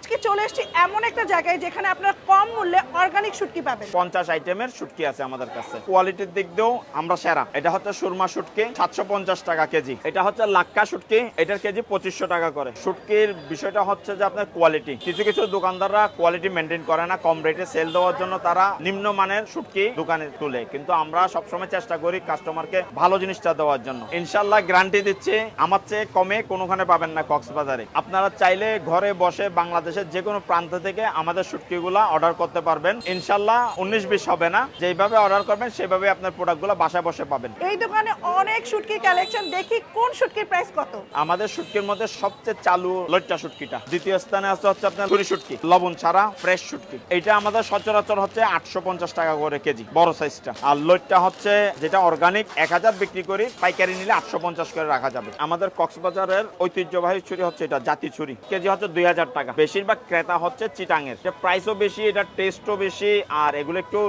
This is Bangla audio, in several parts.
আজকে চলে এসেছি এমন একটা জায়গায় যেখানে আপনারা কম মূল্যে অর্গানিক শুটকি পাবেন। পঞ্চাশ আইটেমের শুটকি আছে আমাদের কাছে। কোয়ালিটির দিক দিয়েও আমরা সেরা। এটা হচ্ছে সুরমা শুটকি, সাতশো পঞ্চাশ টাকা কেজি। এটা হচ্ছে লাক্কা শুটকি, এটার কেজি পঁচিশশো টাকা করে। শুটকির বিষয়টা হচ্ছে যে আপনার কোয়ালিটি কিছু কিছু দোকানদাররা কোয়ালিটি মেনটেন করে না, কম রেটে সেল দেওয়ার জন্য তারা নিম্নমানের শুটকি দোকানে তুলে। কিন্তু আমরা সবসময় চেষ্টা করি কাস্টমারকে ভালো জিনিসটা দেওয়ার জন্য। ইনশাল্লাহ গ্যারান্টি দিচ্ছি, আমার চেয়ে কমে কোনোখানে পাবেন না কক্সবাজারে। আপনারা চাইলে ঘরে বসে বাংলাদেশের যে কোনো প্রান্ত থেকে আমাদের শুটকিগুলা অর্ডার করতে পারবেন। ইনশাল্লাহ উনিশ বিশ হবে না। যেভাবে অর্ডার করবেন সেভাবে আপনার প্রোডাক্টগুলো বাসায় বসে পাবেন। এই দোকানে অনেক শুটকির কালেকশন দেখি কোন শুটকির প্রাইস কত। আমাদের শুটকির মধ্যে সবচেয়ে চালু লইট্টা শুটকিটা। দ্বিতীয় স্থানে আছে হচ্ছে আপনার ছুরি শুটকি লবণ ছাড়া ফ্রেশ সুটকি এটা আমাদের সচরাচর হচ্ছে আটশো পঞ্চাশ টাকা করে কেজি বড় সাইজটা। আর লইট্টা হচ্ছে যেটা অর্গানিক এক হাজার বিক্রি করি পাইকারি নিলে আটশো পঞ্চাশ করে রাখা যাবে। আমাদের কক্সবাজারের ঐতিহ্যবাহী ছুরি হচ্ছে এটা জাতি ছুরি। কেজি হচ্ছে দুই হাজার টাকা। বেশিরভাগ ক্রেতা হচ্ছে চিটাঙের যে প্রাইসও বেশি, এটা টেস্টও বেশি, আর এগুলো একটু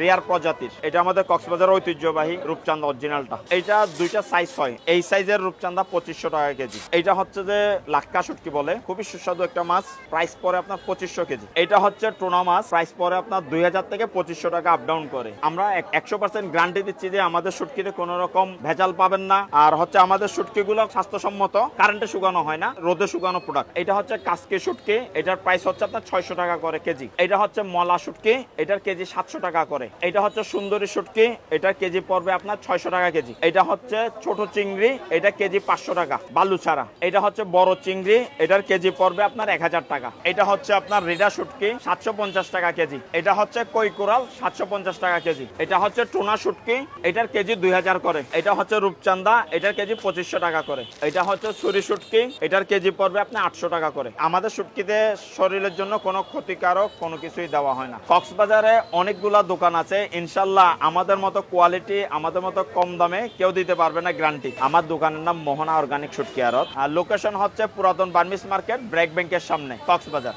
রেয়ার প্রজাতির। এটা আমাদের কক্সবাজার ঐতিহ্যবাহী রূপচাঁদা অরিজিনালটা এটা দুইটা সাইজ হয়। এই সাইজের রূপচাঁদা পঁচিশশো টাকা কেজি। এটা হচ্ছে যে লাক্কা শুটকি বলে। খুবই সুস্বাদু একটা মাছ। প্রাইস পরে আপনার পঁচিশশো কেজি। এটা হচ্ছে টোনা মাছ। প্রাইস পরে আপনার দুই হাজার থেকে পঁচিশশো টাকা আপ ডাউন করে। আমরা একশো পার্সেন্ট গ্যারান্টি দিচ্ছি যে আমাদের শুটকিতে কোনো রকম ভেজাল পাবেন না। আর হচ্ছে আমাদের শুটকিগুলো স্বাস্থ্যসম্মত। কারেন্টে শুকানো হয় না। রোদে শুকানো প্রোডাক্ট এটা হচ্ছে কাস্কি শুটকি। এটার প্রাইস হচ্ছে আপনার ছয়শো টাকা করে কেজি। এটা হচ্ছে মলা শুটকি, এটার কেজি সাতশো টাকা করে। এটা হচ্ছে সুন্দরী শুটকি, এটার কেজি পড়বে আপনার ছয়শো টাকা কেজি। এটা হচ্ছে ছোট চিংড়ি, এটা কেজি পাঁচশো টাকা, বালু ছাড়া। এটা হচ্ছে বড় চিংড়ি, এটার কেজি পড়বে আপনার এক হাজার টাকা। এটা হচ্ছে আপনার রিডা শুটকি, সাতশো পঞ্চাশ টাকা কেজি। এটা হচ্ছে কই কোরাল, সাতশো পঞ্চাশ টাকা কেজি। এটা হচ্ছে টোনা শুটকি, এটার কেজি দুই হাজার করে। এটা হচ্ছে রূপচান্দা এটার কেজি পঁচিশশো টাকা করে। এটা হচ্ছে ছুরি শুটকি, এটার কেজি পড়বে আপনি আটশো টাকা করে। আমাদের শুটকিতে শরীরের জন্য কোনো ক্ষতিকারক কোনো কিছুই দেওয়া হয় না। কক্সবাজারে অনেকগুলা দোকান আছে। ইনশাল্লাহ আমাদের মতো কোয়ালিটি, আমাদের মতো কম দামে কেউ দিতে পারবে না গ্যারান্টি। আমার দোকানের নাম মোহনা অর্গানিক শুটকি আরত আর লোকেশন হচ্ছে পুরাতন বার্মিস মার্কেট ব্রেক ব্যাংকের সামনে, কক্সবাজার।